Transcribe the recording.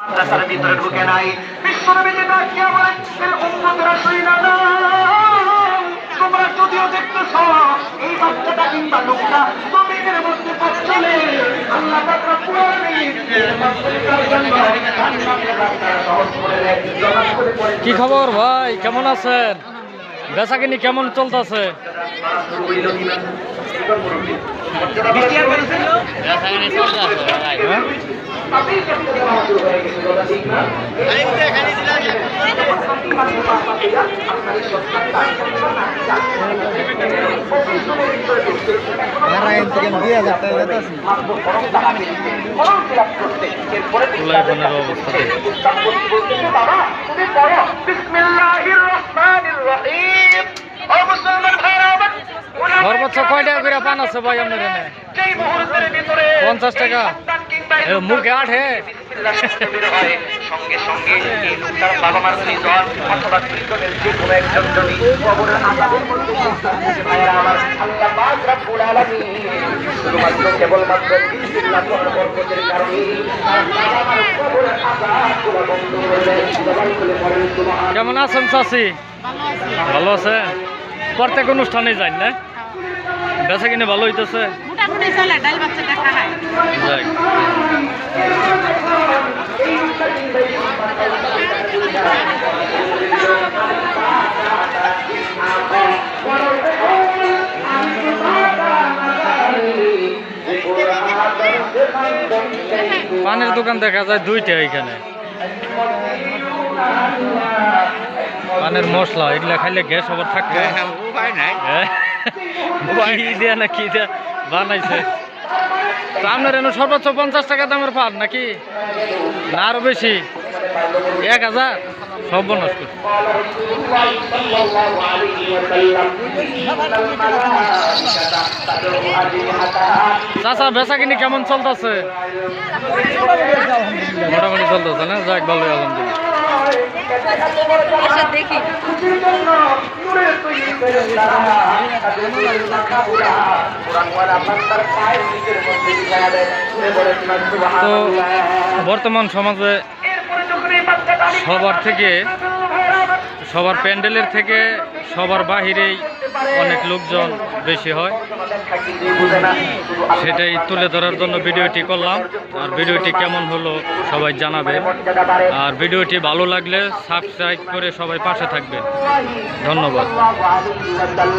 মাদ্রাসার ভিতরে ঢুকে নাই বিশ্বনবী যেটা কি বলেন এর উম্মতরা শুই না যাও। তোমরা যদিও দেখতেছ এই বাচ্চাটা কিংবা লোকটা জমিনের মধ্যে চলে আল্লাহ তাআলা কোরআনে এর বাচ্চাটার জন্য জান্নাতের রাস্তা সহজ করে দেয় জবাব করে পড়ে কি খবর ভাই কেমন আছেন বেচাকিনি কেমন চলতেছে হ্যাঁ তুলাই বোনের অবস্থা দেখি। সর্বোচ্চ কয় টাকা করে পান আছে ভাই আপনার পঞ্চাশ টাকা মুখে আঠে সঙ্গে সঙ্গে এই লোকটার বাবা মার দুইজন অথবা দুইজনের যে কোনো একজন যদি কবরের আজাদের মধ্যে আমার আল্লাহ পাক রব্বুল আলামিন শুধুমাত্র কেবলমাত্র বিসমিল্লাহ বরকতের কারণে তার বাবা মার কবরের আজাদগুলো বন্ধ করে দেয় সবাই বলে পড়েন সুবহান কেমন আছেন চাষি ভালো আছে প্রত্যেক অনুষ্ঠানে যাই না? বেচা কিনে ভালো হইতেছে? মোটামুটি চলে ডাল বাচ্চাটা খায় পানের দোকান দেখা যায় দুইটা এখানে। পানের মশলা এগুলা খাইলে গ্যাস আবার থাকবে হ্যাঁ? কি দিয়া না কি দিয়া বানাইছে। তো আপনার এনে সর্বোচ্চ পঞ্চাশ টাকা দামের পান নাকি? না, আরও বেশি। এক হাজার? সব নষ্ট চাচা বেচা কিনি কেমন চলতেছে? মোটামুটি চলতেছে না? যাক, ভালোই, আলহামদুলিল্লাহ। তো বর্তমান সমাজে সবার থেকে সবার প্যান্ডেলের থেকে সবার বাহিরেই অনেক লোকজন বেশি হয়। সেটাই তুলে ধরার জন্য ভিডিওটি করলাম। আর ভিডিওটি কেমন হলো সবাই জানাবে। আর ভিডিওটি ভালো লাগলে সাবস্ক্রাইব করে সবাই পাশে থাকবে। ধন্যবাদ।